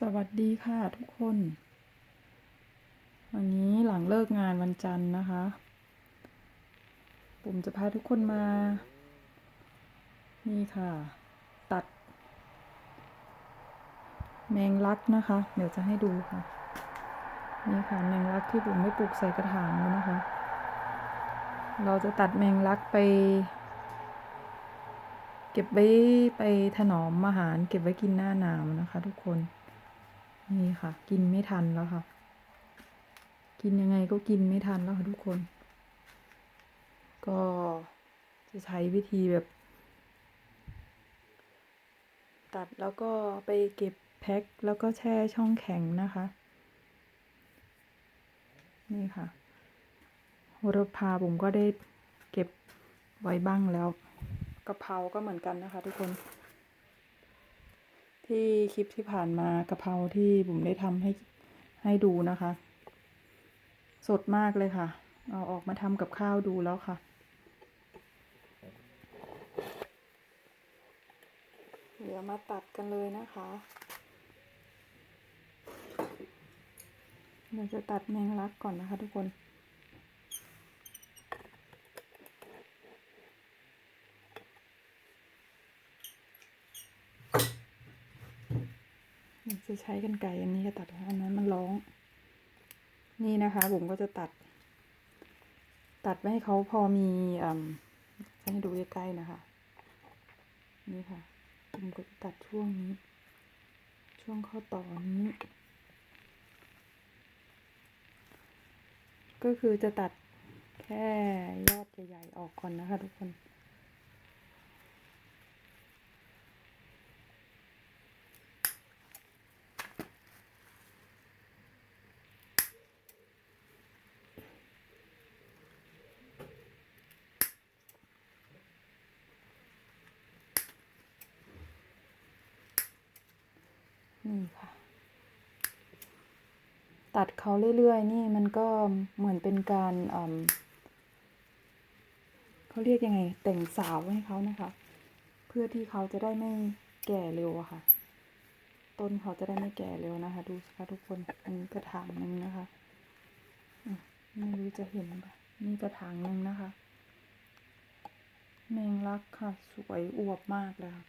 สวัสดีค่ะทุกคน วันนี้หลังเลิกงานวันจันทร์นะคะ ผมจะพาทุกคนมา นี่ค่ะ ตัด แมงลักนะคะ เดี๋ยวจะให้ดูค่ะ นี่ค่ะแมงลักที่ผมไม่ปลูกใส่กระถางเลยนะคะ เราจะตัดแมงลักไป เก็บไว้ไปถนอมอาหาร เก็บไว้กินหน้าหนาวนะคะ ทุกคน นี่ค่ะ กินไม่ทันแล้วค่ะ กินยังไงก็กินไม่ทันแล้วค่ะทุกคน ก็จะใช้วิธีแบบ ตัดแล้วก็ไปเก็บแพ็คแล้วก็แช่ช่องแข็งนะคะ นี่ค่ะโหระพาผมก็ได้เก็บไว้บ้างแล้วกะเพราก็เหมือนกันนะคะ ทุกคน ที่คลิปที่ผ่านมากะเพราที่ผมได้ทำให้ให้ดูนะคะ สดมากเลยค่ะ เอาออกมาทำกับข้าวดูแล้วค่ะเดี๋ยวมาตัดกันเลยนะคะเดี๋ยวจะตัดแมงลักก่อนนะคะทุกคน มันจะ ใช้กันไก่อันนี้ก็ตัดอันนั้นมันร้อง นี่นะคะ ผมก็จะตัด ตัดไว้ให้เขาพอมีอ่าให้ดูใกล้ๆนะคะ นี่ค่ะผมก็จะตัดช่วงนี้ ช่วงข้อต่อนี้ ก็คือจะตัดแค่ยอดใหญ่ๆออกก่อนนะคะทุกคน นี่ค่ะ ตัดเขาเรื่อยๆ นี่มันก็เหมือนเป็นการเขาเรียกยังไง แต่งสาวให้เขานะคะ เพื่อที่เขาจะได้ไม่แก่เร็วอะค่ะ ต้นเขาจะได้ไม่แก่เร็วนะคะ ดูสิคะทุกคนอันนี้กระถางหนึ่งนะคะไม่รู้จะเห็นปะนี่กระถางหนึ่งนะคะ แมงลักค่ะ สวยอวบมากเลยค่ะ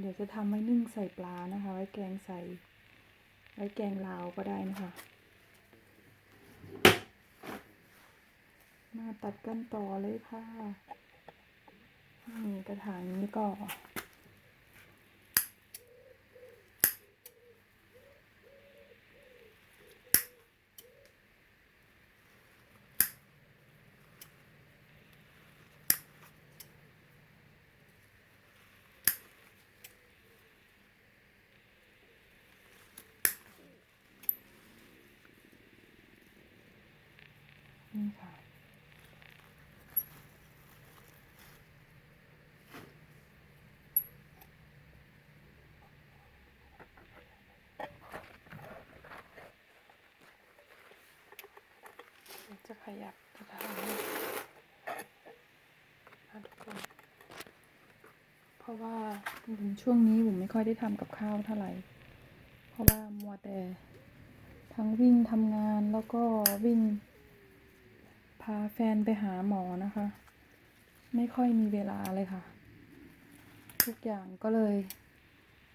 เดี๋ยวจะทำไว้นึ่งใส่ปลานะคะ ไว้แกงใส่ ไว้แกงลาวก็ได้นะคะมาตัดกันต่อเลยค่ะนี่กระถางนี้ก็ นี่ค่ะจะขยับกระถางนะทุกคน เพราะว่าช่วงนี้ผมไม่ค่อยได้ทำกับข้าวเท่าไหร่ เพราะว่ามัวแต่ทั้งวิ่งทำงานแล้วก็วิ่ง พาแฟนไปหาหมอนะคะ ไม่ค่อยมีเวลาเลยค่ะ ทุกอย่างก็เลย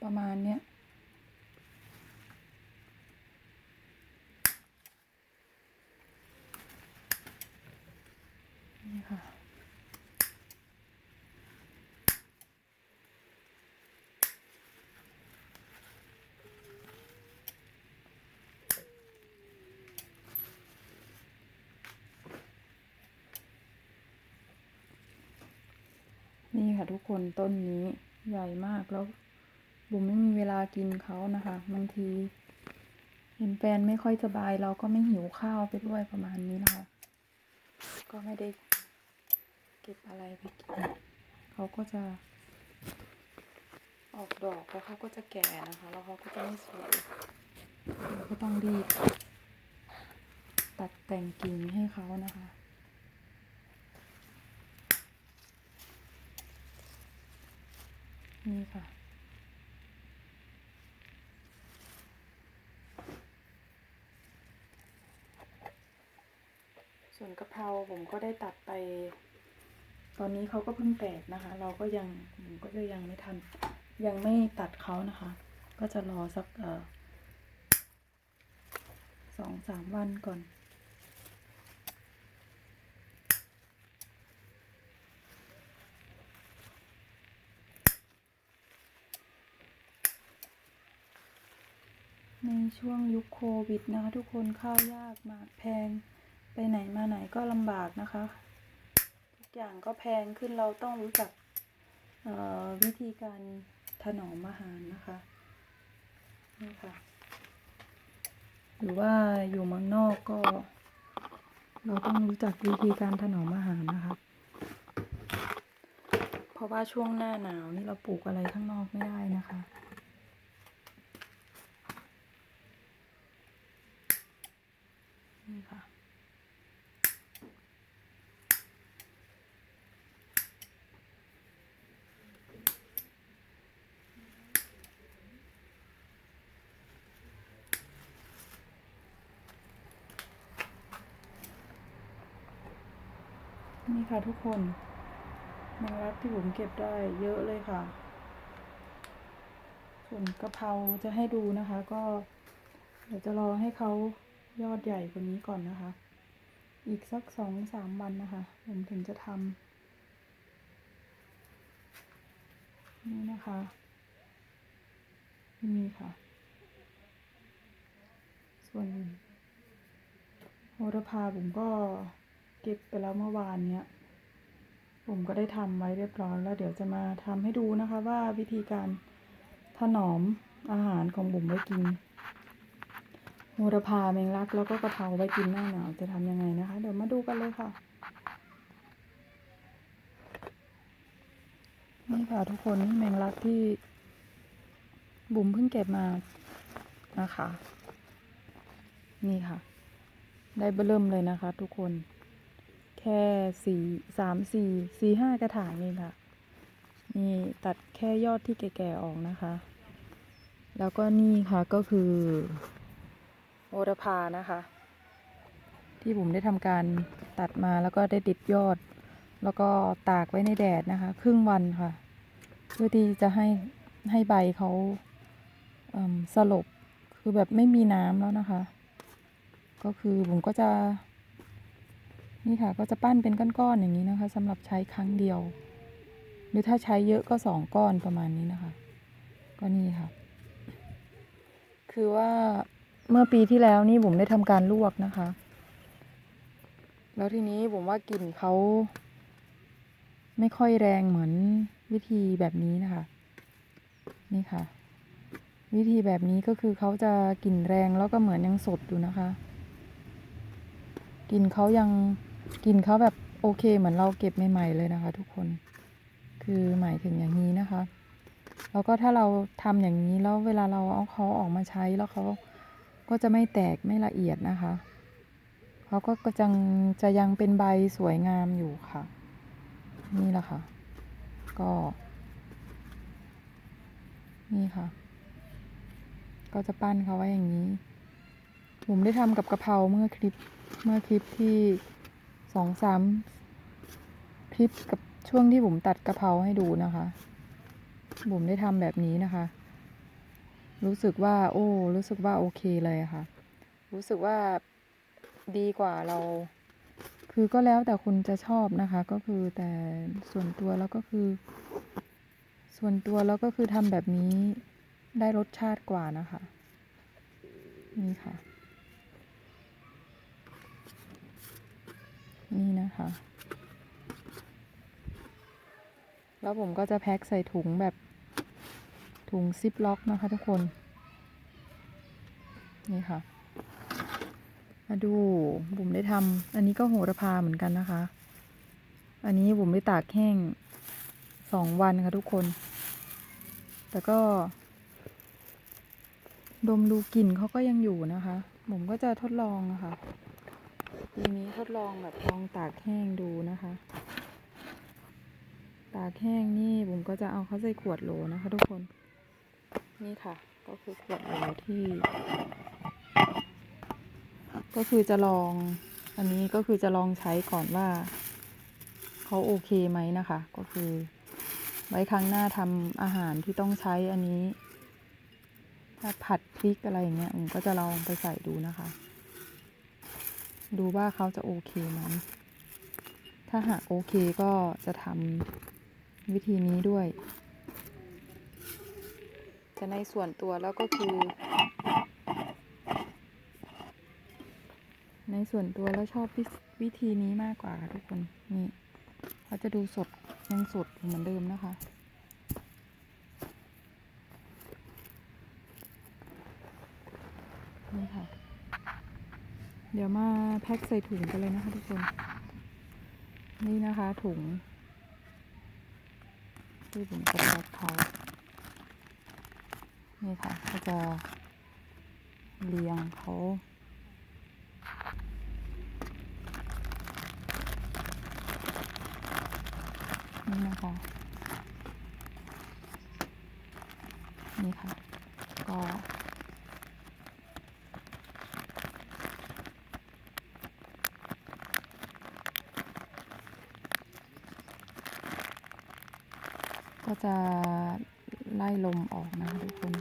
ประมาณเนี้ยนี่ค่ะ นี่ ค่ะทุกคนต้นนี้ใหญ่มากแล้วบุ๋มไม่มีเวลากินเขานะคะบางที เห็นแฟนไม่ค่อยสบายเราก็ไม่หิวข้าวไปด้วยประมาณนี้นะคะ ก็ไม่ได้เก็บอะไรไปกินเขาก็จะ ออกดอกแล้วเขาก็จะแก่นะคะ แล้วเขาก็จะไม่สวยเราก็ต้องรีบตัดแต่งกิ่งให้เขานะคะ นี่ค่ะ ส่วนกะเพราผมก็ได้ตัดไป ตอนนี้เขาก็เพิ่งแตกนะคะ เราก็ยังผมก็เลยยังไม่ทัน ยังไม่ตัดเขานะคะ ก็จะรอสักเออสองสามวันก่อน ในช่วงยุคโควิดนะคะทุกคนข้าวยากหมากแพงไปไหนมาไหนก็ลำบากนะคะ ทุกอย่างก็แพงขึ้นเราต้องรู้จักวิธีการถนอมอาหารนะคะนี่ค่ะหรือว่าอยู่เมืองนอกก็ เราต้องรู้จักวิธีการถนอมอาหารนะคะเพราะว่าช่วงหน้าหนาวนี่เราปลูกอะไรข้างนอกไม่ได้นะคะ นี่ค่ะ นี่ค่ะทุกคนแมงลักที่ผมเก็บได้เยอะเลยค่ะ ส่วนกะเพราจะให้ดูนะคะ ก็เดี๋ยวจะรอให้เขายอดใหญ่กว่านี้ก่อนนะคะ อีกสักสองสามวันนะคะ ผมถึงจะทำนี่นะคะนี่ค่ะ ส่วนโหระพาผมก็ เก็บไปแล้วเมื่อวานเนี้ยผมก็ได้ทำไว้เรียบร้อยแล้วเดี๋ยวจะมาทำให้ดูนะคะว่าวิธีการถนอมอาหารของบุ๋มไว้กินโหระพาแมงลักแล้วก็กระเพราไว้กินหน้าหนาวจะทำยังไงนะคะ เดี๋ยวมาดูกันเลยค่ะ นี่ค่ะทุกคนนี่แมงลักที่ บุ๋มเพิ่งเก็บมานะคะ นี่ค่ะ ได้เบิ่มเลยนะคะทุกคน ค่สี่สามสี่สี่ห้ากระถางเองค่ะ นี่ตัดแค่ยอดที่แก่ๆออกนะคะ แล้วก็นี่ค่ะก็คือโอรพานะคะ ที่ผมได้ทำการตัดมาแล้วก็ได้ติดยอด แล้วก็ตากไว้ในแดดนะคะ ครึ่งวันค่ะ เพื่อที่จะให้ให้ใบเขาเสลบคือแบบไม่มีน้ำแล้วนะคะ ก็คือผมก็จะ นี่ค่ะก็จะปั้นเป็นก้อนๆอย่างนี้นะคะสำหรับใช้ครั้งเดียว หรือถ้าใช้เยอะก็สองก้อนประมาณนี้นะคะ ก็นี่ค่ะ คือว่าเมื่อปีที่แล้วนี่ผมได้ทำการลวกนะคะ แล้วทีนี้ผมว่ากลิ่นเขาไม่ค่อยแรงเหมือนวิธีแบบนี้นะคะ นี่ค่ะ วิธีแบบนี้ก็คือเขาจะกลิ่นแรงแล้วก็เหมือนยังสดอยู่นะคะกลิ่นเขายัง กลิ่นเขาแบบโอเคเหมือนเราเก็บใหม่ๆเลยนะคะ ทุกคนคือหมายถึงอย่างนี้นะคะ แล้วก็ถ้าเราทำอย่างนี้แล้วเวลาเราเอาเขาออกมาใช้แล้วเขาก็จะไม่แตกไม่ละเอียดนะคะเขาก็จังจะยังเป็นใบสวยงามอยู่ค่ะ นี่แหละค่ะ ก็ นี่ค่ะ ก็จะปั้นเขาไว้อย่างนี้ ผมได้ทำกับกระเพราเมื่อคลิปเมื่อคลิปที่ สองสามคลิปกับช่วงที่ผมตัดกระเพราให้ดูนะคะบุ๋มได้ทำแบบนี้นะคะ รู้สึกว่า โอ้ รู้สึกว่าโอเคเลยะค่ะ รู้สึกว่าดีกว่าเรา คือก็แล้วแต่คุณจะชอบนะคะ ก็คือแต่ส่วนตัวแล้วก็คือ ส่วนตัวแล้วก็คือทำแบบนี้ได้รสชาติกว่านะคะ นี่ค่ะ นี่นะคะ แล้วผมก็จะแพ็คใส่ถุงแบบถุงซิปล็อกนะคะทุกคน นี่ค่ะ มาดูบุ๋มได้ทำอันนี้ก็โหระพาเหมือนกันนะคะ อันนี้บุ๋มได้ตากแห้งสองวันค่ะทุกคน แต่ก็ ดมดูกลิ่นเขาก็ยังอยู่นะคะ ผมก็จะทดลองนะคะ ทีนี้ทดลองแบบลองตากแห้งดูนะคะ ตากแห้งนี่ผมก็จะเอาเขาใส่ขวดโหลนะคะทุกคน นี่ค่ะ ก็คือขวดโหลที่ ก็คือจะลอง อันนี้ก็คือจะลองใช้ก่อนว่าเขาโอเคไหมนะคะ ก็คือ ไว้ครั้งหน้าทำอาหารที่ต้องใช้อันนี้ ถ้าผัดพริกอะไรอย่างเงี้ยผมก็จะลองไปใส่ดูนะคะ ดูว่าเขาจะโอเคไหมถ้าหากโอเคก็จะทำวิธีนี้ด้วยจะในส่วนตัวแล้วก็คือ ในส่วนตัวแล้วชอบวิธีนี้มากกว่าทุกคน นี่เขาจะดูสดยังสดเหมือนเดิมนะคะนี่ค่ะ เดี๋ยวมาแพ็คใส่ถุงกันเลยนะคะทุกคน นี่นะคะถุงที่ผมจะแพ็คเขานี่ค่ะก็จะเรียงเขานี่นะคะ นี่ค่ะ ก็ ก็จะไล่ลมออกนะทุกคน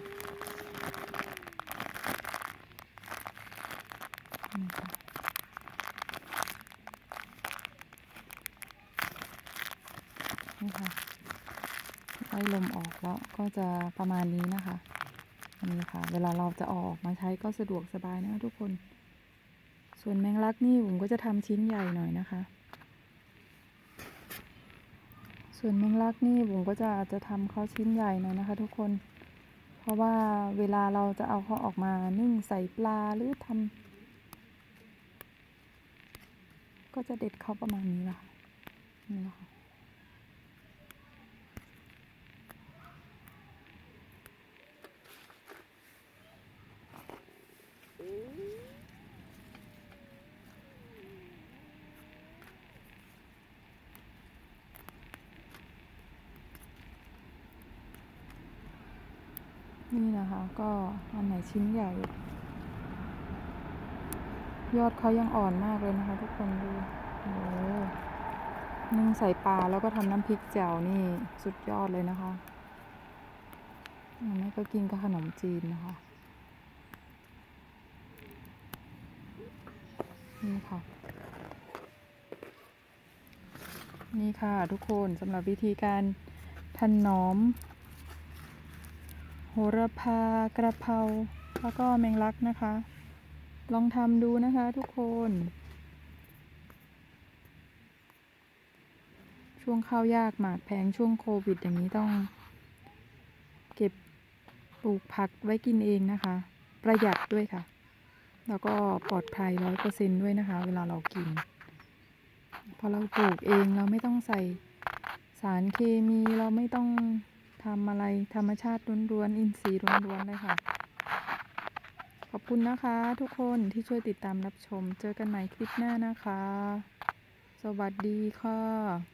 นี่ค่ะนี่ค่ะไล่ลมออกแล้วก็จะประมาณนี้นะคะนี่ค่ะ เวลาเราจะออกมาใช้ก็สะดวกสบายนะคะทุกคน ส่วนแมงลักนี่ผมก็จะทำชิ้นใหญ่หน่อยนะคะ ส่วนแมงลักนี่ผมก็จะจะทำเขาชิ้นใหญ่หน่อยนะคะทุกคน เพราะว่าเวลาเราจะเอาเขาออกมานึ่งใส่ปลาหรือทำก็จะเด็ดเขาประมาณนี้ละค่ะนี่ละคะ นี่นะคะก็อันไหนชิ้นใหญ่ ยอดเขายังอ่อนมากเลยนะคะ ทุกคนดูโอ้นึ่งใส่ปลาแล้วก็ทำน้ำพริกแจ่วนี่สุดยอดเลยนะคะอันนี้ก็กินกับขนมจีนนะคะนี่ค่ะ นี่ค่ะทุกคนสำหรับวิธีการถนอม โหระพากระเพราแล้วก็แมงลักนะคะ ลองทำดูนะคะทุกคน ช่วงข้าวยากหมากแพงช่วงโควิดอย่างนี้ต้อง เก็บปลูกผักไว้กินเองนะคะ ประหยัดด้วยค่ะ แล้วก็ปลอดภัยร้อยเปอร์เซนด้วยนะคะ เวลาเรากิน พอเราปลูกเองเราไม่ต้องใส่สารเคมีเราไม่ต้อง ทำอะไรธรรมชาติล้วนๆอินทรีย์ล้วนๆเลยค่ะ ขอบคุณนะคะทุกคนที่ช่วยติดตามรับชม เจอกันใหม่คลิปหน้านะคะ สวัสดีค่ะ